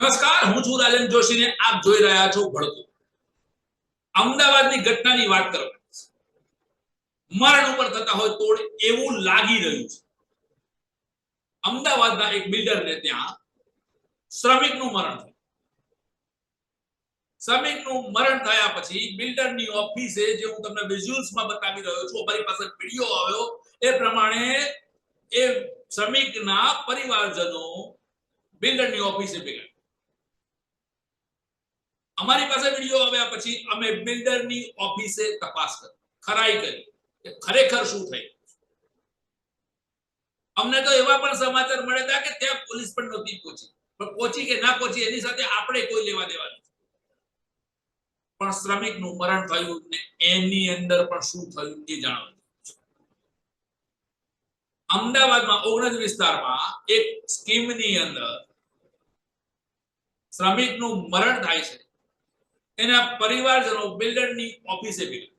નમસ્કાર, હું છું રાજન જોશી ને આપ જોઈ રહ્યા છો ભડકો અમદાવાદની ઘટનાની વાત કરવા મરણ ઉપર થતા હોય તોડ એવું લાગી રહ્યું છે. અમદાવાદના એક બિલ્ડરને ત્યાં શ્રમિકનું મરણ થયું. શ્રમિકનું મરણ થયા પછી બિલ્ડરની ઓફિસે જે હું તમને વિઝ્યુઅલ્સમાં બતાવી રહ્યો છું, અમારી પાસે વીડિયો આવ્યો. એ પ્રમાણે એ શ્રમિકના પરિવારજનો બિલ્ડરની ઓફિસે ભેગા અમારી પાસે વીડિયો આવ્યા પછી અમે બિલ્ડરની ઓફિસે તપાસ કરી, ખરાઈ કરી કે ખરેખર શું થયું? અમને તો એવા પણ સમાચાર મળ્યા હતા કે ત્યાં પોલીસ પણ નહોતી પહોંચી. પણ પહોંચી કે ના પહોંચી એની સાથે આપણે કોઈ લેવા દેવા નથી. પણ શ્રમિકનું મરણ થયું ને એની અંદર પણ શું થયું એ જાણવું અમદાવાદમાં ઓગણજ વિસ્તારમાં એક સ્કીમની અંદર શ્રમિકનું મરણ થાય છે. એના પરિવારજનો બિલ્ડરની ઓફિસે ભેગા.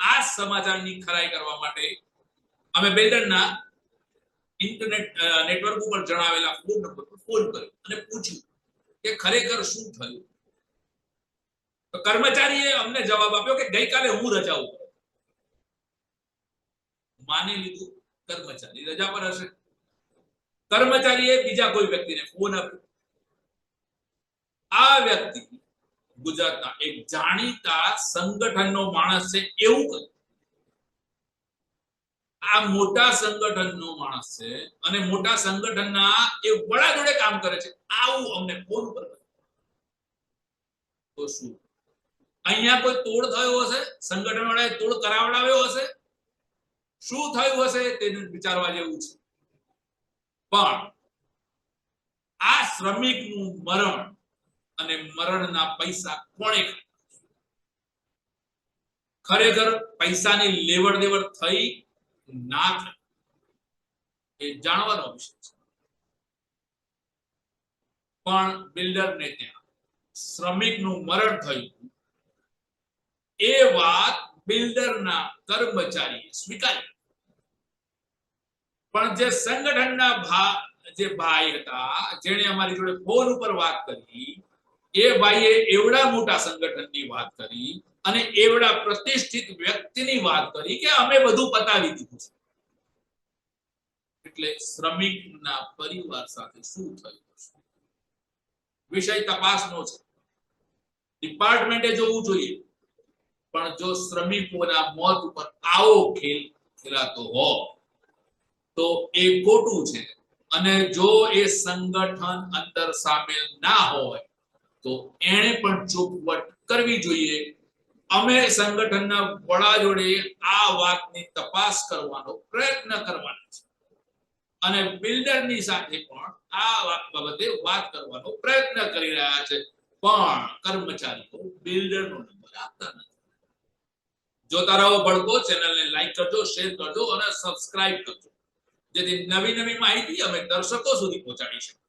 આ સમાચારની ખરાઈ કરવા માટે અમે બિલ્ડરના ઇન્ટરનેટ નેટવર્ક ઉપર જણાવેલા ફોન નંબર પર ફોન કર્યો અને પૂછ્યું કે ખરેખર શું થયું? તો કર્મચારીએ અમને જવાબ આપ્યો કે ગઈકાલે હું રજા ઉપર માની લીધું કર્મચારી રજા પર હશે. કર્મચારીએ બીજા કોઈ વ્યક્તિને ફોન આપ્યો. આ વ્યક્તિ ગુજરાતના એક જાણીતા સંગઠનનો માણસ છે એવું કહ્યું આ મોટા સંગઠનનો માણસ છે અને મોટા સંગઠનના એ વડા જોડે કામ કરે છે. આવું અમને ફોન પર તો શું? અહીંયા કોઈ તોડ થયો હશે? સંગઠન વાળાએ તોડ કરાવડાવ્યો હશે? શું થયું હશે તેને વિચારવા જેવું છે. પણ આ શ્રમિકનું મરણ અને મરણના પૈસા કોણે ખરેખર પૈસાની લેવડ દેવડ થઈ ના થઈ એ જાણવાનો વિષય છે. પણ બિલ્ડરને ત્યાં શ્રમિકનું મરણ થયું. એ વાત બિલ્ડરના કર્મચારીએ સ્વીકારી. પણ જે સંગઠનના ભા, જે ભાઈ હતા, જેણે અમારી જોડે ફોન ઉપર વાત કરી એ ભાઈએ એવડા મોટા સંગઠનની વાત કરી અને એવડા પ્રતિષ્ઠિત વ્યક્તિની વાત કરી કે અમે બધું પતાવી દીધું છે. એટલે શ્રમિકના પરિવાર સાથે શું થયું વિષય તપાસનો છે. ડિપાર્ટમેન્ટે જોવું જોઈએ. પણ જો શ્રમિકોના મોત ઉપર આવો ખેલ ખેલાતો હો તો એ ખોટું છે. અને જો એ સંગઠન અંદર સામેલ ના હોય તો એણે પણ ચોખવટ કરવી જોઈએ. અમે સંગઠનના વડા જોડે આ વાતની તપાસ કરવાનો પ્રયત્ન કરવાનો છે અને બિલ્ડરની સાથે પણ આ વાત બાબતે વાત કરવાનો પ્રયત્ન કરી રહ્યા છે. પણ કર્મચારીઓ બિલ્ડરનો નંબર આપતા નથી. જોતા રહો ભડકો, ચેનલને લાઈક કરજો શેર કરજો અને સબસ્ક્રાઇબ કરજો. જેથી નવી નવી માહિતી અમે દર્શકો સુધી પહોંચાડી શકીએ.